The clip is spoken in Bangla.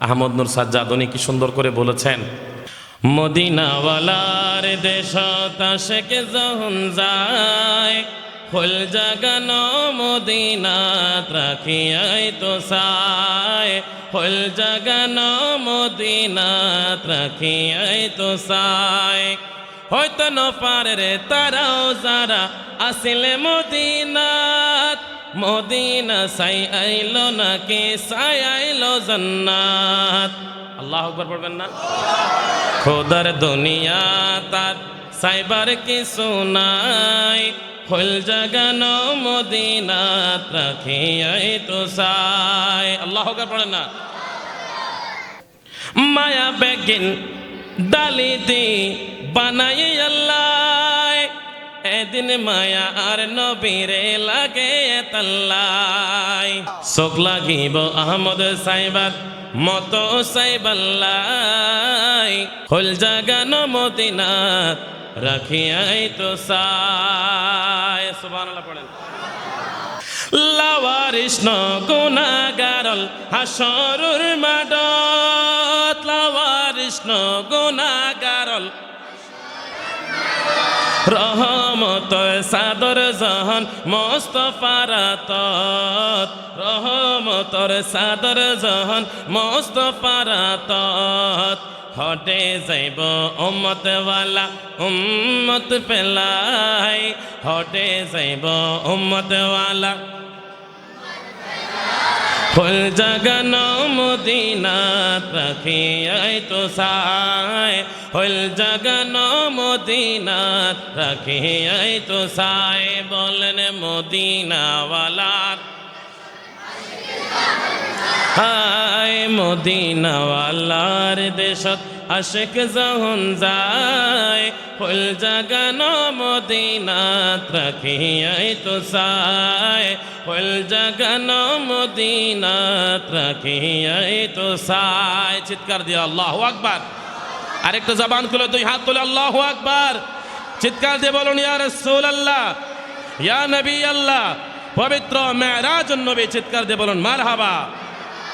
আহমদ নুর সাজ্জাদ উনি কি সুন্দর করে বলেছেন, মদিনাওয়ালার দেশ তাশেক যখন যায় ফুল জাগানো মদিনাত রাখিয়াই তো সায় ফুল জাগানো মদিনাত রাখিয়াই তো সায় হয়তো নপারের তারাও যারা আসিলে মদিনাত মদিনা সাই আইলো নাকি সাই আইলো জান্নাত। আল্লাহ আকবার পড়বেন না? খোদার দুনিয়া তার সাইবার কিছু নাই। ফুল জাগানো মদিনাত রাখিয়াই তো সাই। আল্লাহ আকবার পড়েন না? মায়া বেগিন ডালিতি বানাই আল্লাহ এদিন মায়া আর নবীরে লাগে তাল্লাই। চোখ লাগিব আহমদ সাইবার, মত সাইবাল্লাই। হল জাগানো মদিনা, রাখিয়াই তো সাই। সুবহানাল্লাহ পড়েন। লাওয়ারিষ্ণ গুণাগারল হাসরুর মাডত। লাওয়ারিষ্ণ গুণাগারল রহমত সাদর জহন মস্ত পারাত রহমতর সাদর জহন মস্ত পারাত হটে যাইব ওমতওয়ালা উম্মত পেলাই। হটে যাইব উম্মতওয়ালা ফুল জাগানো মদিনাত রাখিয়াই তো সায়। ফুল জাগানো মদিনাত রাখিয়াই তো সায়। বলেন মদিনাওয়ালার হায় মদিনাওয়ালার দেশত আশেক যখন যায়। ফুল জাগানো মদিনাত রাখিয়াই তো সায় ফুল জাগানো মদিনাত রাখিয়াই তো সায় চিৎকার দিয়ে আল্লাহ আকবার। আরেকটা জবান খুলে, দুই হাত তুলে আল্লাহ আকবার। চিৎকার দিয়ে বলুন, ইয়া রাসূল আল্লাহ ইয়া নবী আল্লাহ, পবিত্র মেরাজ নবী। চিৎকার দিয়ে বলুন, মারহাবা।